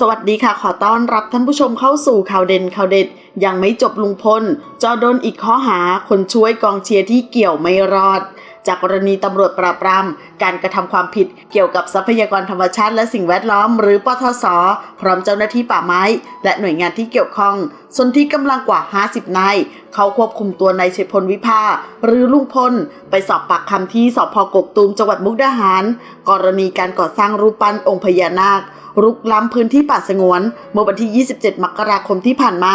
สวัสดีค่ะ ขอต้อนรับท่านผู้ชมเข้าสู่ข่าวเด่นข่าวเด็ด ยังไม่จบลุงพลจอโดนอีกข้อหาคนช่วยกองเชียร์ที่เกี่ยวไม่รอด จากกรณีตำรวจปราบปราม การกระทำความผิดเกี่ยวกับทรัพยากรธรรมชาติและสิ่งแวดล้อม หรือปทศพร้อมเจ้าหน้าที่ป่าไม้ และหน่วยงานที่เกี่ยวข้องส่วนที่กำลังกว่า 50 นาย เขาควบคุมตัวนายชัยพลวิภาหรือลุงพล ไปสอบปากคำที่สพกกตูมจังหวัดมุกดาหาร กรณีการก่อสร้างรูปปั้นองค์พญานาค รุกล้ำพื้นที่ป่าสงวน เมื่อวันที่ 27 มกราคมที่ผ่านมา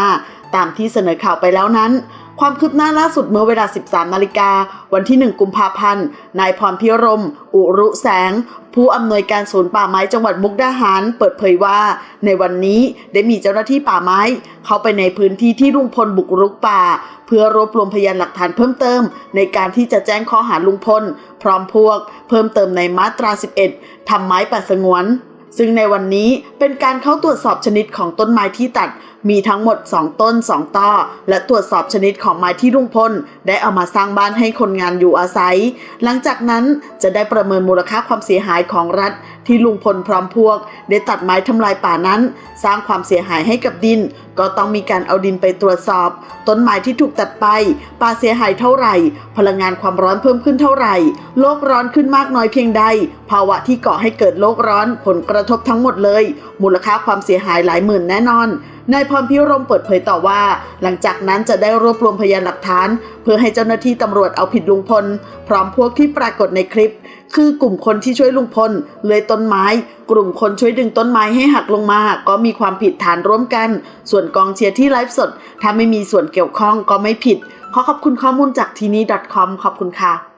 ตามที่เสนอข่าวไปแล้วนั้นความคืบหน้าล่าสุดเมื่อเวลา 13 นาฬิกา วันที่ 1 กุมภาพันธ์ นายพรพิรม อุรุแสง ผู้อำนวยการศูนย์ป่าไม้จังหวัดมุกดาหาร เปิดเผยว่า ในวันนี้ได้มีเจ้าหน้าที่ป่าไม้เข้าไปในพื้นที่ที่ลุงพลบุกรุกป่า เพื่อรวบรวมพยานหลักฐานเพิ่มเติม ในการที่จะแจ้งข้อหาลุงพล พร้อมพวก เพิ่มเติมในมาตรา 11ทำไม้ป่าสงวน ซึ่งในวันนี้เป็นการเข้าตรวจสอบชนิดของต้นไม้ที่ตัด มีทั้งหมด 2 ต้น 2ต้อและตรวจสอบชนิดของไม้ที่ลุงพลได้เอามาสร้างบ้านให้คนงานอยู่อาศัย หลังจากนั้นจะได้ประเมินมูลค่าความเสียหายของรัฐที่ลุงพลพร้อมพวก ได้ตัดไม้ทำลายป่านั้น สร้างความเสียหายให้กับดิน ก็ต้องมีการเอาดินไปตรวจสอบ ต้นไม้ที่ถูกตัดไป ป่าเสียหายเท่าไหร่ พลังงานความร้อนเพิ่มขึ้นเท่าไหร่ โลกร้อนขึ้นมากน้อยเพียงใด ภาวะที่ก่อให้เกิดโลกร้อน ผลกระทบทั้งหมดเลย มูลค่าความเสียหายหลายหมื่นแน่นอน นายพรพิรมเปิดเผยต่อว่า หลังจากนั้นจะได้รวบรวมพยานหลักฐาน เพื่อให้เจ้าหน้าที่ตำรวจเอาผิดลุงพล พร้อมพวกที่ปรากฏในคลิป คือกลุ่มคนที่ช่วยลุงพลเลื้อยต้นไม้ กลุ่มคนช่วยดึงต้นไม้ให้หักลงมา ก็มีความผิดฐานร่วมกัน ส่วนกองเชียร์ที่ไลฟ์สด ถ้าไม่มีส่วนเกี่ยวข้องก็ไม่ผิด ขอขอบคุณข้อมูลจากทีนี้ .com ขอบคุณค่ะ